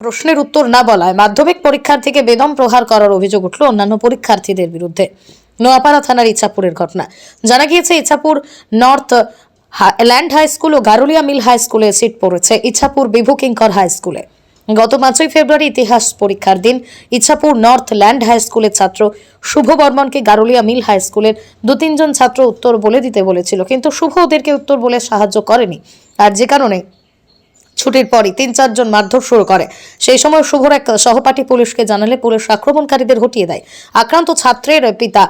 প্রশ্নের উত্তর না বলায় মাধ্যমিক পরীক্ষার্থীকে বেদম প্রহার করার অভিযোগ উঠল অন্যান্য পরীক্ষার্থীদের বিরুদ্ধে। নোয়াপাড়া থানার ইচ্ছাপুরের ঘটনা। জানা গিয়েছে, Ichhapur north land high school ও গারুলিয়া মিল হাই স্কুলে সিট পড়েছে ইচ্ছাপুর বিভু কিঙ্কর হাই স্কুলে। গত পাঁচই ফেব্রুয়ারি ইতিহাস পরীক্ষার দিন ইচ্ছাপুর নর্থ ল্যান্ড হাই স্কুলের ছাত্র শুভ বর্মনকে গারুলিয়া মিল হাই স্কুলের দু তিনজন ছাত্র উত্তর বলে দিতে বলেছিল। কিন্তু শুভ ওদেরকে উত্তর বলে সাহায্য করেনি। আর যে কারণে ছুটির পরই তিন চারজন মারধর শুরু করে। সেই সময় শুভর এক সহপাঠী পুলিশকে জানালে পুলিশ আক্রমণকারীদের হটিয়ে দেয়। আক্রান্ত ছাত্রের পিতা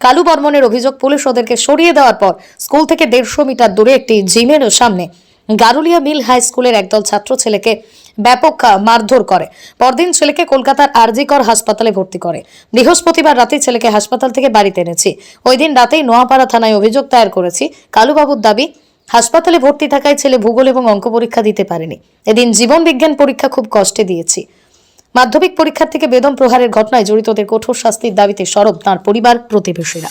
কালু বর্মনের অভিযোগ, পুলিশ ওদেরকে সরিয়ে দেওয়ার পর স্কুল থেকে দেড়শো মিটার দূরে একটি জিমের সামনে গারুলিয়া মিল হাই স্কুলের একদল ছাত্র ছেলেকে ব্যাপক মারধর করে। পরদিন ছেলেকে কলকাতার আরজিকর হাসপাতালে ভর্তি করে। বৃহস্পতিবার রাতে ছেলেকে হাসপাতাল থেকে বাড়িতে এনেছি। ওই দিন রাতেই নোয়াপাড়া থানায় অভিযোগ দায়ের করেছি। কালুবাবুর দাবি হাসপাতালে ভর্তি থাকায় ছেলে ভূগোল এবং অঙ্ক পরীক্ষা দিতে পারেনি। এদিন জীবন বিজ্ঞান পরীক্ষা খুব কষ্টে দিয়েছি। মাধ্যমিক পরীক্ষার থেকে বেদম প্রহারের ঘটনায় জড়িতদের কঠোর শাস্তির দাবিতে সরব তাঁর পরিবার প্রতিবেশীরা।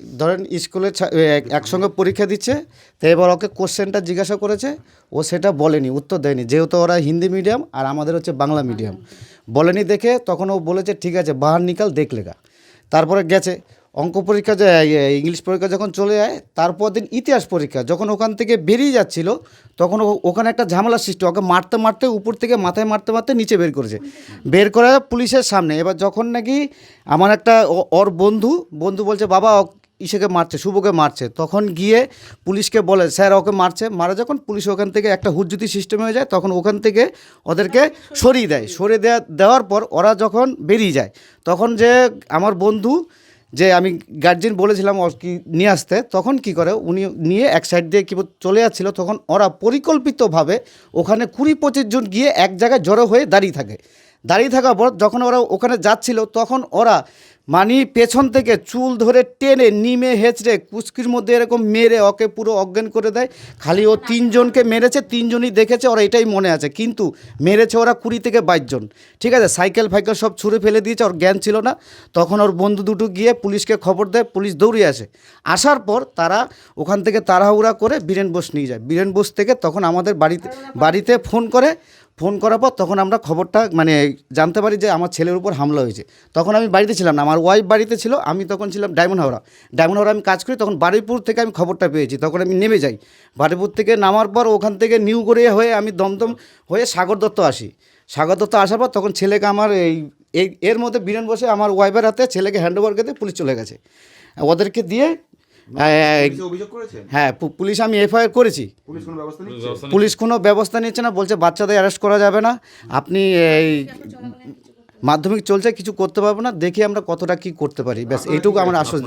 ধরেন স্কুলে একসঙ্গে পরীক্ষা দিচ্ছে, তো এবার ওকে কোশ্চেনটা জিজ্ঞাসা করেছে, ও সেটা বলেনি, উত্তর দেয়নি। যেহেতু ওরা হিন্দি মিডিয়াম আর আমাদের হচ্ছে বাংলা মিডিয়াম। বলেনি দেখে তখন ও বলেছে, ঠিক আছে, বাহার নিকাল দেখলেগা তারপরে গেছে, অঙ্ক পরীক্ষা ইংলিশ পরীক্ষা যখন চলে যায় তারপর দিন ইতিহাস পরীক্ষা। যখন ওখান থেকে বেরিয়ে যাচ্ছিল, তখন ওখানে একটা ঝামেলা সৃষ্টি, ওকে মারতে মারতে উপর থেকে মাথায় মারতে মারতে নিচে বের করেছে। বের করে পুলিশের সামনে, এবার যখন নাকি আমার একটা ওর বন্ধু বন্ধু বলছে, বাবা ইসেকে মারছে, শুভকে মারছে। তখন গিয়ে পুলিশকে বলে, স্যার, ওকে মারছে। মারা যখন পুলিশ ওখান থেকে একটা হুজ্জুতি সিস্টেম হয়ে যায়, তখন ওখান থেকে ওদেরকে সরিয়ে দেয়। সরিয়ে দেওয়া দেওয়ার পর ওরা যখন বেরিয়ে যায়, তখন যে আমার বন্ধু, যে আমি গার্জেন বলেছিলাম কি নিয়ে আসতে, তখন কি করে, উনি নিয়ে এক সাইড দিয়ে কি চলে যাচ্ছিল, তখন ওরা পরিকল্পিতভাবে ওখানে কুড়ি পঁচিশ জন গিয়ে এক জায়গায় জড়ো হয়ে দাঁড়িয়ে থাকে। দাঁড়িয়ে থাকার পর যখন ওরা ওখানে যাচ্ছিল, তখন ওরা মানি পেছন থেকে চুল ধরে টেনে নিমে হেঁচড়ে কুচকির মধ্যে এরকম মেরে ওকে পুরো অজ্ঞান করে দেয়। খালি ও তিনজনকে মেরেছে, তিনজনই দেখেছে, ওরা এটাই মনে আছে। কিন্তু মেরেছে ওরা কুড়ি থেকে বাইশ জন। ঠিক আছে, সাইকেল ফাইকেল সব ছুঁড়ে ফেলে দিয়েছে, ওর জ্ঞান ছিল না। তখন ওর বন্ধু দুটো গিয়ে পুলিশকে খবর দেয়, পুলিশ দৌড়ে আসে। আসার পর তারা ওখান থেকে তাড়াহুড়া করে বীরেন বোস নিয়ে যায়। বীরেন বোস থেকে তখন আমাদের বাড়িতে বাড়িতে ফোন করে ফোন করার পর তখন আমরা খবরটা মানে জানতে পারি যে আমার ছেলের উপর হামলা হয়েছে। তখন আমি বাড়িতে ছিলাম না, আমার ওয়াইফ বাড়িতে ছিল, আমি তখন ছিলাম ডায়মন্ড হাওড়া। ডায়মন্ড হাওড়া আমি কাজ করি, তখন বারুইপুর থেকে আমি খবরটা পেয়েছি, তখন আমি নেমে যাই। বারুইপুর থেকে নামার পর ওখান থেকে নিউ গড়িয়া হয়ে আমি দমদম হয়ে সাগর দত্ত আসি। সাগর দত্ত আসার পর তখন ছেলেকে আমার এই এর মধ্যে বীরেন বসে আমার ওয়াইফের হাতে ছেলেকে হ্যান্ড ওভার করে দিয়ে পুলিশ চলে গেছে। ওদেরকে দিয়ে হ্যাঁ পুলিশ আমি এফআইআর করেছি। পুলিশ কোনো ব্যবস্থা নিচ্ছে? না বলছে বাচ্চাদের অ্যারেস্ট করা যাবে না। আপনি এই মাধ্যমিক চলছে কিছু করতে পারব না দেখি আমরা কতটা কি করতে পারি। ব্যাস এইটুকু আমরা আশ্বাস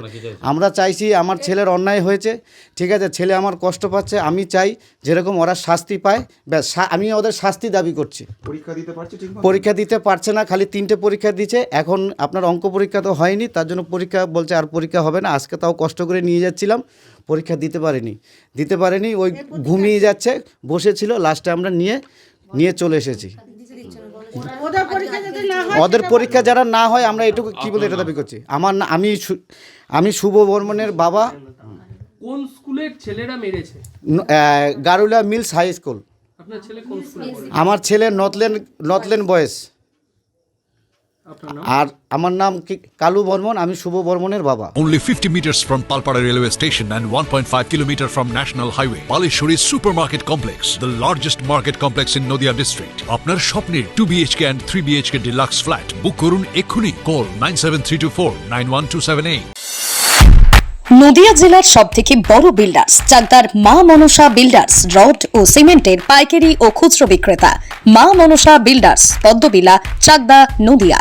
আমরা চাইছি আমার ছেলের অন্যায় হয়েছে ঠিক আছে ছেলে আমার কষ্ট পাচ্ছে আমি চাই যেরকম ওরা শাস্তি পায় ব্যাস আমি ওদের শাস্তি দাবি করছি। পরীক্ষা দিতে পারছে পরীক্ষা দিতে পারছে না খালি তিনটে পরীক্ষা দিচ্ছে এখন আপনার অঙ্ক পরীক্ষা তো হয়নি তার জন্য পরীক্ষা বলছে আর পরীক্ষা হবে না আজকে তাও কষ্ট করে নিয়ে যাচ্ছিলাম পরীক্ষা দিতে পারেনি। দিতে পারেনি ওই ঘুমিয়ে যাচ্ছে বসেছিল লাস্টে আমরা নিয়ে নিয়ে চলে এসেছি। ওদের পরীক্ষা যারা না হয় আমরা এটুকু কি বলে এটা দাবি করছি? আমার না আমি আমি শুভ বর্মনের বাবা। কোন স্কুলের ছেলেরা মেরেছে? Garulia mills high school. আপনার ছেলে কোন স্কুলে পড়ে? আমার ছেলে নথলেন নথলেন বয়েস আর আমার নাম কি কালু বর্মন আমি শুভ বর্মনের বাবা Only 50 meters from Palpara railway station and 1.5 kilometer from National Highway, Palishuri Supermarket Complex, the largest market complex in Noida district. আপনার স্বপ্নের 2 BHK and 3 BHK deluxe flat বুক করুন এক্ষুনি কল 97324 নদিয়া জেলার সব থেকে বড় বিল্ডার্স চাকদার মা মনসা বিল্ডার্স রড ও সিমেন্টের পাইকারি ও খুচরো বিক্রেতা মা মনসা বিল্ডার্স পদ্মবিলা চাকদা নদিয়া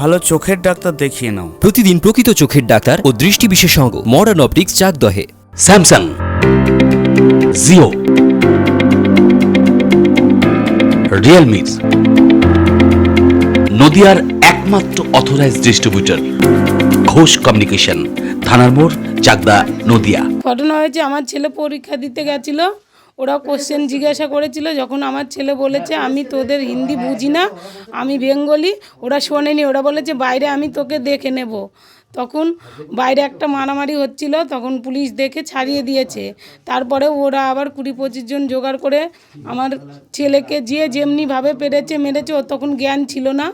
ভালো চোখের ডাক্তার দেখিয়ে নাও। প্রতিদিন প্রকৃত চোখের ডাক্তার ও দৃষ্টি বিশেষজ্ঞ মডার্ন অপটিক্স চাকদহে স্যামসাং জিও রিয়েলমি নদিয়ার একমাত্র অথরাইজ ডিস্ট্রিবিউটর ঘোষ কমিউনিকেশন থানার মোড় চাকদা নদিয়া। ঘটনা হয়েছে আমার ছেলে পরীক্ষা দিতে গেছিল। ওরা কোশ্চেন জিজ্ঞাসা করেছিল, যখন আমার ছেলে বলেছে, আমি তোদের হিন্দি বুঝি না, আমি বেঙ্গলি। ওরা শোনেনি, ওরা বলেছে, বাইরে আমি তোকে দেখে নেব। তখন বাইরে একটা মারামারি হচ্ছিল, তখন পুলিশ দেখে ছাড়িয়ে দিয়েছে। তারপরে ওরা আবার কুড়ি পঁচিশ জন জোগাড় করে আমার ছেলেকে যে যেমনিভাবে পেরেছে, মেরেছে, ওর তখন জ্ঞান ছিল না।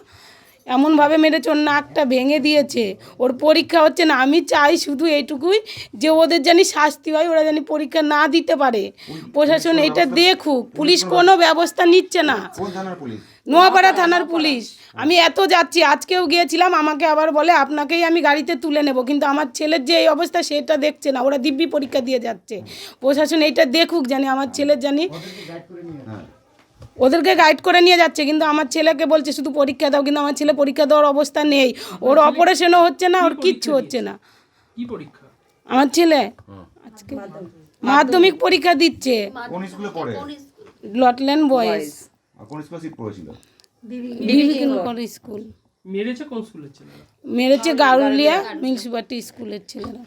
এমনভাবে মেরেছে ওর নাকটা ভেঙে দিয়েছে। ওর পরীক্ষা হচ্ছে না আমি চাই শুধু এইটুকুই যে ওদের জানি শাস্তি হয় ওরা জানি পরীক্ষা না দিতে পারে। প্রশাসন এটা দেখুক পুলিশ কোনো ব্যবস্থা নিচ্ছে না। নোয়াপাড়া থানার পুলিশ। আমি এত যাচ্ছি আজকেও গিয়েছিলাম আমাকে আবার বলে আপনাকেই আমি গাড়িতে তুলে নেব। কিন্তু আমার ছেলের যে এই অবস্থা সেটা দেখছে না। ওরা দিব্যি পরীক্ষা দিয়ে যাচ্ছে। প্রশাসন এইটা দেখুক জানি আমার ছেলের জানি ওদেরকে গাইড করে নিয়ে যাচ্ছে কিন্তু আমার ছেলেকে বলছে শুধু পরীক্ষা দাও। কিন্তু আমার ছেলে পরীক্ষা দেওয়ার অবস্থা নেই। ওর অপারেশনও হচ্ছে না ওর কিচ্ছু হচ্ছে না। কি পরীক্ষা? আমার ছেলে? আজকে মাধ্যমিক পরীক্ষা দিচ্ছে। কোন স্কুলে পড়ে? লটল্যান্ড বয়েজ। কোন স্কুলে সিট পড়েছিল? বিবেকানন্দ স্কুল? মেরেছে কোন স্কুলের ছেলেরা? মেরেছে গারুলিয়া মিউনিসিপালিটি স্কুলের ছেলেরা।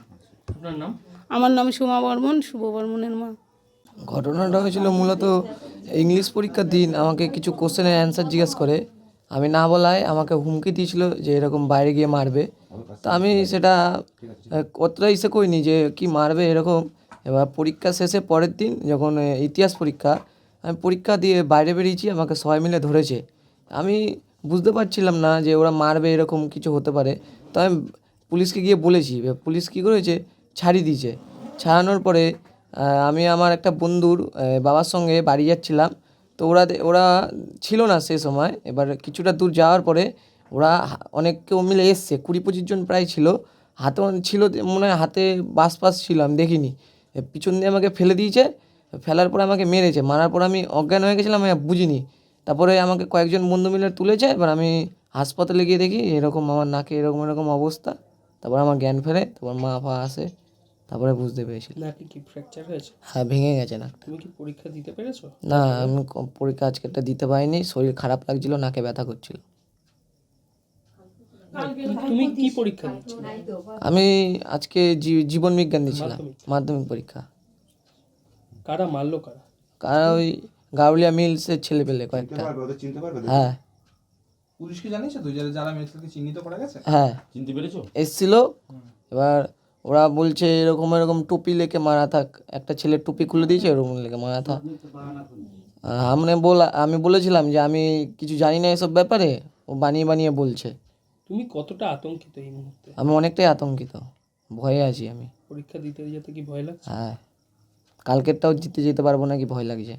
আপনার নাম? আমার নাম সুমা বর্মন শুভ বর্মনের মা। ঘটনাটা হয়েছিল মূলত ইংলিশ পরীক্ষার দিন আমাকে কিছু কোশ্চেনের অ্যান্সার জিজ্ঞেস করে। আমি না বলায় আমাকে হুমকি দিয়েছিল যে এরকম বাইরে গিয়ে মারবে। তা আমি সেটা কতটা ইসে করিনি যে কি মারবে এরকম। এবার পরীক্ষা শেষে পরের দিন যখন ইতিহাস পরীক্ষা, আমি পরীক্ষা দিয়ে বাইরে বেরিয়েছি, আমাকে সবাই মিলে ধরেছে। আমি বুঝতে পারছিলাম না যে ওরা মারবে এরকম কিছু হতে পারে। তো আমি পুলিশকে গিয়ে বলেছি পুলিশ কী করেছে? ছাড়িয়ে দিয়েছে। ছাড়ানোর পরে আমি আমার একটা বন্ধুর বাবার সঙ্গে বাড়ি যাচ্ছিলাম। তো ওরা ওরা ছিল না সে সময়। এবার কিছুটা দূর যাওয়ার পরে ওরা অনেক কেউ মিলে এসছে। কুড়ি পঁচিশ জন প্রায় ছিল। হাতে ছিল মনে হয় হাতে বাস পাস ছিল, আমি দেখিনি। পিছন দিয়ে আমাকে ফেলে দিয়েছে। ফেলার পরে আমাকে মেরেছে। মারার পর আমি অজ্ঞান হয়ে গেছিলাম, আমি বুঝিনি। তারপরে আমাকে কয়েকজন বন্ধু মিলে তুলেছে। এবার আমি হাসপাতালে গিয়ে দেখি, এরকম আমার নাকে এরকম এরকম অবস্থা। তারপর আমার জ্ঞান ফেরে, তারপর মা ফা আসে। তারপরে বুঝতে পেরেছি। নাকি কি ফ্র্যাকচার হয়েছে? হ্যাঁ ভেঙে গেছে নাকটা। তুমি কি পরীক্ষা দিতে পেরেছ? না আমি ক- পরীক্ষা আজকেরটা দিতে পারিনি শরীর খারাপ লাগছিল নাকে ব্যথা করছিল। তুমি কি পরীক্ষা দিচ্ছ আমি আজকে জী- জীবন বিজ্ঞান দিয়েছিলাম মাধ্যমিক। পরীক্ষা। কারা মারলো কারা? কারণ ওই গাউলিয়া মিলসের ছেলে পেলে কয়েকটা। পারবে ওদের চিনতে পারবে? হ্যাঁ। পুলিশকে জানিয়েছো তুই যারা যারা মেয়েদেরকে চিহ্নিত করা গেছে? হ্যাঁ। চিনতে পেরেছ? এসছিল এবার ওরা বলছে এরকম এরকম টুপি লেকে মারা থাক। একটা ছেলের টুপি খুলে দিয়েছে এরকম লেকে মারা থাক। আমি বলা আমি বলেছিলাম যে আমি কিছু জানি না এসব ব্যাপারে ও বানিয়ে বানিয়ে বলছে। তুমি কতটা আতঙ্কিত এই মুহূর্তে? আমি অনেকটাই আতঙ্কিত। ভয়ে আছি আমি। পরীক্ষা দিতে যেতে কি ভয় লাগছে? হ্যাঁ। কালকেরটাও জিতে যেতে পারব নাকি ভয় লাগছে।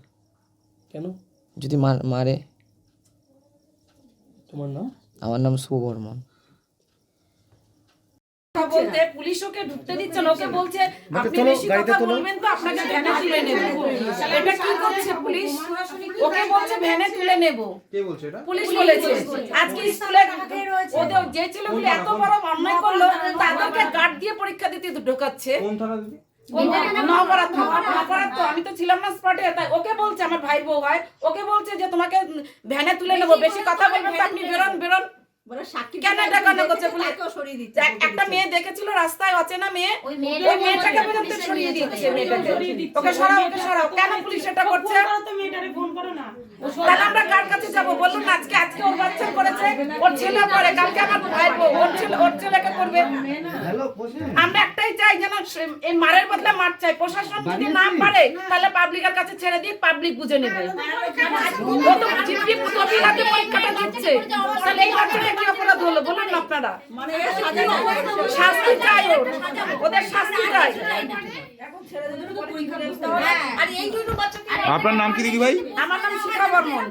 কেন? যদি মার মারে। তোমার নাম? আমার নাম শুভ বর্মন বলতে পুলিশ ওকে ঢুকতে দিচ্ছে না ওকে বলছে আপনি বেশি কথা বলবেন তো আপনাকে ভ্যানে তুলে নেব। এটা কি করছে পুলিশ? ওকে বলছে ভ্যানে তুলে নেব। কে বলছে এটা? পুলিশ বলেছে আজকে স্কুলে ওদের যে ছেলেগুলো এত বড় অন্যায় করল তাদেরকে গার্ড দিয়ে পরীক্ষা দিতে ঢোকাচ্ছে। কোন থানা দিদি? আমি তো ছিলাম না স্পটে তাই ওকে বলছে আমার ভাই বউ হয় ওকে বলছে যে তোমাকে ভ্যানে তুলে নেব বেশি কথা বলবেন তো আপনি বেরোন বেরোন। কেন এটা কেন করছে পুলিশ এক- একটা মেয়ে দেখেছিল রাস্তায় অচেনা মেয়ে ওই মেয়েটাকে পর্যন্ত সরিয়ে দিচ্ছে মেয়েটাকে। ওকে সরাও ওকে সরাও। কেন পুলিশ এটা করছে? তাহলে আমরা কার কাছে যাব? বলুন না, আজকে আজকে ওর বাচ্চা করেছে ওর ছেলে পরে কালকে আমার ভাই ওর ছেলে ওর ছেলেকে করবে? আমরা একটাই চাই যেন এই মারের বদলে মার চাই। প্রশাসন যদি না পারে তাহলে পাবলিকের কাছে ছেড়ে দিয়ে পাবলিক বুঝে নেবে। ও তো পরীক্ষাটা দিচ্ছে। তাহলে এই বাচ্চাটা কি অপরাধ হলো বলুন না আপনারা। শাস্তি চাই ওদের শাস্তি চাই। আপনার নাম কি দিদি ভাই? আমার নাম শিখা বর্মন।